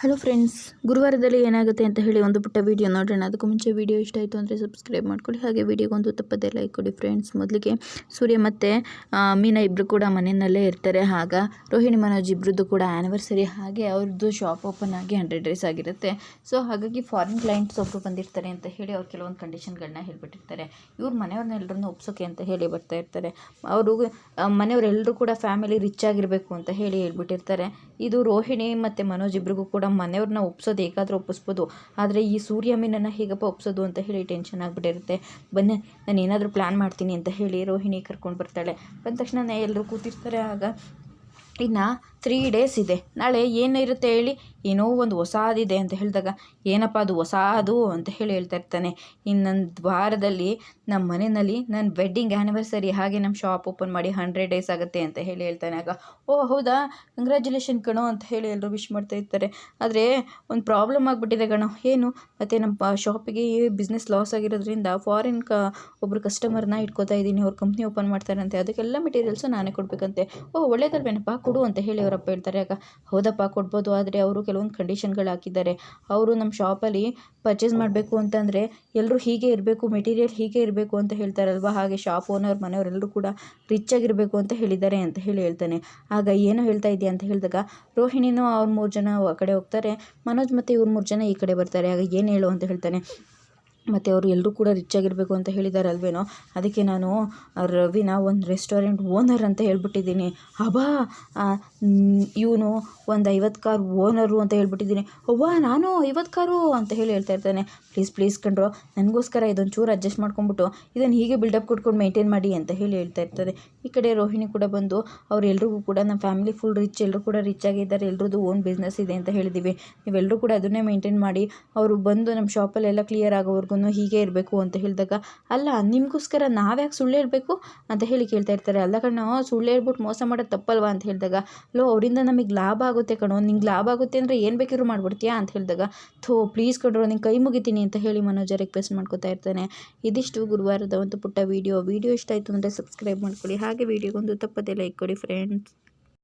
Hello friends ಗುರುವಾರದಲ್ಲಿ ಏನಾಗುತ್ತೆ ಅಂತ ಹೇಳಿ ಒಂದು ಪುಟ್ಟ ವೀಡಿಯೋ ನೋಡೋಣ ಅದಕ್ಕೂ ಮುಂಚೆ ವೀಡಿಯೋ ಇಷ್ಟ ಆಯಿತು ಅಂದರೆ ಸಬ್ಸ್ಕ್ರೈಬ್ ಮಾಡ್ಕೊಳ್ಳಿ. ಹಾಗೆ ವೀಡಿಯೋಗೊಂದು ತಪ್ಪದೇ ಲೈಕ್ ಕೊಡಿ ಫ್ರೆಂಡ್ಸ್ ಮೊದಲಿಗೆ. ಸೂರ್ಯ ಮತ್ತು ಮೀನಾ ಇಬ್ಬರು ಕೂಡ ಮನೆಯಲ್ಲೇ ಇರ್ತಾರೆ. ಆಗ ರೋಹಿಣಿ ಮನೋಜ್ ಇಬ್ಬರದ್ದು ಕೂಡ ಆ್ಯನಿವರ್ಸರಿ ಹಾಗೆ ಅವ್ರದ್ದು ಶಾಪ್ ಓಪನ್ ಆಗಿ ಹಂಡ್ರೆಡ್ ಡೇಸ್ ಆಗಿರುತ್ತೆ. ಸೊ ಹಾಗಾಗಿ ಫಾರಿನ್ ಕ್ಲೈಂಟ್ಸ್ ಒಬ್ಬರು ಬಂದಿರ್ತಾರೆ ಅಂತ ಹೇಳಿ ಅವ್ರು ಕೆಲವೊಂದು ಕಂಡೀಷನ್ಗಳನ್ನ ಹೇಳ್ಬಿಟ್ಟಿರ್ತಾರೆ. ಇವ್ರು ಮನೆಯವ್ರನ್ನೆಲ್ಲರನ್ನೂ ಒಪ್ಸೋಕೆ ಅಂತ ಹೇಳಿ ಬರ್ತಾ ಇರ್ತಾರೆ. ಅವರು ಮನೆಯವರೆಲ್ಲರೂ ಕೂಡ ಫ್ಯಾಮಿಲಿ ರಿಚ್ ಆಗಿರಬೇಕು ಅಂತ ಹೇಳಿ ಹೇಳ್ಬಿಟ್ಟಿರ್ತಾರೆ. ಇದು ರೋಹಿಣಿ ಮತ್ತು ಮನೋಜ್ ಇಬ್ರಿಗೂ ಕೂಡ ಮನೆಯವ್ರನ್ನ ಒಪ್ಸೋದು ಹೇಗಾದರೂ ಒಪ್ಪಿಸ್ಬೋದು. ಆದರೆ ಈ ಸೂರ್ಯ ಮೀನನ್ನು ಹೇಗಪ್ಪ ಒಪ್ಸೋದು ಅಂತ ಹೇಳಿ ಟೆನ್ಷನ್ ಆಗಿಬಿಟ್ಟಿರುತ್ತೆ. ಬನ್ನಿ, ನಾನು ಏನಾದರೂ ಪ್ಲ್ಯಾನ್ ಮಾಡ್ತೀನಿ ಅಂತ ಹೇಳಿ ರೋಹಿಣಿ ಕರ್ಕೊಂಡು ಬರ್ತಾಳೆ. ಬಂದ ತಕ್ಷಣ ಎಲ್ಲರೂ ಕೂತಿರ್ತಾರೆ ಆಗ. ಇನ್ನು ತ್ರೀ ಡೇಸ್ ಇದೆ. ನಾಳೆ ಏನಿರುತ್ತೆ ಹೇಳಿ? ಏನೋ ಒಂದು ಹೊಸಾದಿದೆ ಅಂತ ಹೇಳಿದಾಗ, ಏನಪ್ಪ ಅದು ಹೊಸಾದು ಅಂತ ಹೇಳಿ ಹೇಳ್ತಾ ಇರ್ತಾನೆ. ಇನ್ನೊಂದು ವಾರದಲ್ಲಿ ನಮ್ಮ ಮನೆಯಲ್ಲಿ ನನ್ನ ವೆಡ್ಡಿಂಗ್ ಆ್ಯನಿವರ್ಸರಿ ಹಾಗೆ ನಮ್ಮ ಶಾಪ್ ಓಪನ್ ಮಾಡಿ ಹಂಡ್ರೆಡ್ ಡೇಸ್ ಆಗುತ್ತೆ ಅಂತ ಹೇಳಿ ಹೇಳ್ತಾನೆ. ಆಗ, ಓ, ಹೌದಾ? ಕಂಗ್ರ್ಯಾಚುಲೇಷನ್ ಕಣೋ ಅಂತ ಹೇಳಿ ಎಲ್ಲರೂ ವಿಶ್ ಮಾಡ್ತಾ ಇರ್ತಾರೆ. ಆದರೆ ಒಂದು ಪ್ರಾಬ್ಲಮ್ ಆಗಿಬಿಟ್ಟಿದೆ ಕಣೋ. ಏನು? ಮತ್ತು ನಮ್ಮ ಶಾಪಿಗೆ ಬಿಸ್ನೆಸ್ ಲಾಸ್ ಆಗಿರೋದ್ರಿಂದ ಫಾರಿನ್ ಕ ಒಬ್ಬರು ಕಸ್ಟಮರ್ನ ಇಟ್ಕೋತಾ ಇದ್ದೀನಿ. ಅವ್ರ ಕಂಪ್ನಿ ಓಪನ್ ಮಾಡ್ತಾರಂತೆ. ಅದಕ್ಕೆಲ್ಲ ಮೆಟೀರಿಯಲ್ಸು ನಾನೇ ಕೊಡಬೇಕಂತೆ. ಓ, ಒಳ್ಳೇದಲ್ವೇನಪ್ಪ? ಕೊಡು ಅಂತ ಹೇಳಿ ಅವರಪ್ಪ ಹೇಳ್ತಾರೆ ಆಗ ಹೌದಪ್ಪ ಕೊಡ್ಬೋದು. ಆದರೆ ಅವರು ಕೆಲವೊಂದು ಕಂಡೀಷನ್ಗಳು ಹಾಕಿದ್ದಾರೆ. ಅವರು ನಮ್ಮ ಶಾಪಲ್ಲಿ ಪರ್ಚೇಸ್ ಮಾಡಬೇಕು ಅಂತಂದರೆ ಎಲ್ಲರೂ ಹೀಗೆ ಇರಬೇಕು ಮೆಟೀರಿಯಲ್ ಹೀಗೆ ಇರಬೇಕು ಅಂತ ಹೇಳ್ತಾರಲ್ವ? ಹಾಗೆ ಶಾಪ್ ಓನರ್ ಮನೆಯವರೆಲ್ಲರೂ ಕೂಡ ರಿಚ್ ಆಗಿರಬೇಕು ಅಂತ ಹೇಳಿದ್ದಾರೆ ಅಂತ ಹೇಳಿ ಹೇಳ್ತಾನೆ. ಆಗ ಏನು ಹೇಳ್ತಾ ಇದೆಯಾ ಅಂತ ಹೇಳಿದಾಗ ರೋಹಿಣಿನೂ ಅವ್ರ ಮೂರು ಜನ ಆ ಕಡೆ ಹೋಗ್ತಾರೆ. ಮನೋಜ್ ಮತ್ತು ಇವ್ರು ಮೂರು ಜನ ಈ ಕಡೆ ಬರ್ತಾರೆ. ಆಗ ಏನು ಹೇಳು ಅಂತ ಹೇಳ್ತಾನೆ. ಮತ್ತು ಅವರು ಎಲ್ಲರೂ ಕೂಡ ರಿಚ್ ಆಗಿರಬೇಕು ಅಂತ ಅಲ್ವೇನೋ ಅದಕ್ಕೆ ನಾನು ರವಿನ ಒಂದು ರೆಸ್ಟೋರೆಂಟ್ ಓನರ್ ಅಂತ ಹೇಳ್ಬಿಟ್ಟಿದ್ದೀನಿ. ಅಬ್ಬಾ ಇವನು ಒಂದು ಐವತ್ತು ಕಾರ್ ಓನರು ಅಂತ ಹೇಳ್ಬಿಟ್ಟಿದ್ದೀನಿ. ಅವ್ವ, ನಾನು ಐವತ್ತು ಕಾರು ಅಂತ ಹೇಳಿ ಹೇಳ್ತಾ ಇರ್ತಾನೆ. ಪ್ಲೀಸ್ ಪ್ಲೀಸ್ ಕಂಡ್ರು ನನಗೋಸ್ಕರ ಇದೊಂದು ಚೂರು ಅಡ್ಜಸ್ಟ್ ಮಾಡ್ಕೊಂಬಿಟ್ಟು ಇದನ್ನು ಹೀಗೆ ಬಿಲ್ಡಪ್ ಕೊಟ್ಕೊಂಡು ಮೇಂಟೈನ್ ಮಾಡಿ ಅಂತ ಹೇಳಿ ಹೇಳ್ತಾ ಇರ್ತಾರೆ. ಈ ಕಡೆ ರೋಹಿಣಿ ಕೂಡ ಬಂದು, ಅವರೆಲ್ರಿಗೂ ಕೂಡ ನಮ್ಮ ಫ್ಯಾಮಿಲಿ ಫುಲ್ ರಿಚ್ ಎಲ್ಲರೂ ಕೂಡ ರಿಚ್ ಆಗಿದ್ದಾರೆ ಎಲ್ಲರದ್ದು ಓನ್ ಬಿಸ್ನೆಸ್ ಇದೆ ಅಂತ ಹೇಳಿದ್ದೀವಿ ನೀವೆಲ್ಲರೂ ಕೂಡ ಅದನ್ನೇ ಮೇಂಟೈನ್ ಮಾಡಿ, ಅವರು ಬಂದು ನಮ್ಮ ಶಾಪಲ್ಲೆಲ್ಲ ಕ್ಲಿಯರ್ ಆಗೋವರೆಗೂ ಹೀಗೆ ಇರಬೇಕು ಅಂತ ಹೇಳಿದಾಗ, ಅಲ್ಲ, ನಿಮಗೋಸ್ಕರ ನಾವ್ಯಾಕೆ ಸುಳ್ಳು ಹೇಳಬೇಕು? ಅಂತ ಹೇಳಿ ಕೇಳ್ತಾ ಇರ್ತಾರೆ. ಅಲ್ಲ ಕಣೋ, ಸುಳ್ಳು ಹೇಳ್ಬಿಟ್ಟು ಮೋಸ ಮಾಡೋದು ತಪ್ಪಲ್ವಾ ಅಂತ ಹೇಳಿದಾಗ, ಲೋ, ಅವರಿಂದ ನಮಗೆ ಲಾಭ ಆಗುತ್ತೆ ಕಣೋ, ನಿಂಗೆ ಲಾಭ ಆಗುತ್ತೆ ಅಂದರೆ ಏನು ಬೇಕಿದ್ರು ಮಾಡ್ಬಿಡ್ತೀಯಾ? ಅಂತ ಹೇಳಿದಾಗ, ಥೋ, ಪ್ಲೀಸ್ ಕಣ್ರೋ ನಿಂಗೆ ಕೈ ಮುಗಿತೀನಿ ಅಂತ ಹೇಳಿ ಮನೋಜ ರಿಕ್ವೆಸ್ಟ್ ಮಾಡ್ಕೊತಾ ಇರ್ತಾನೆ. ಇದಿಷ್ಟು ಗುರುವಾರದ ಒಂದು ಪುಟ್ಟ ವೀಡಿಯೋ. ವೀಡಿಯೋ ಇಷ್ಟ ಆಯಿತು ಅಂದರೆ ಸಬ್ಸ್ಕ್ರೈಬ್ ಮಾಡ್ಕೊಳ್ಳಿ ಹಾಗೆ ವೀಡಿಯೋಗೊಂದು ತಪ್ಪದೇ ಲೈಕ್ ಕೊಡಿ ಫ್ರೆಂಡ್ಸ್.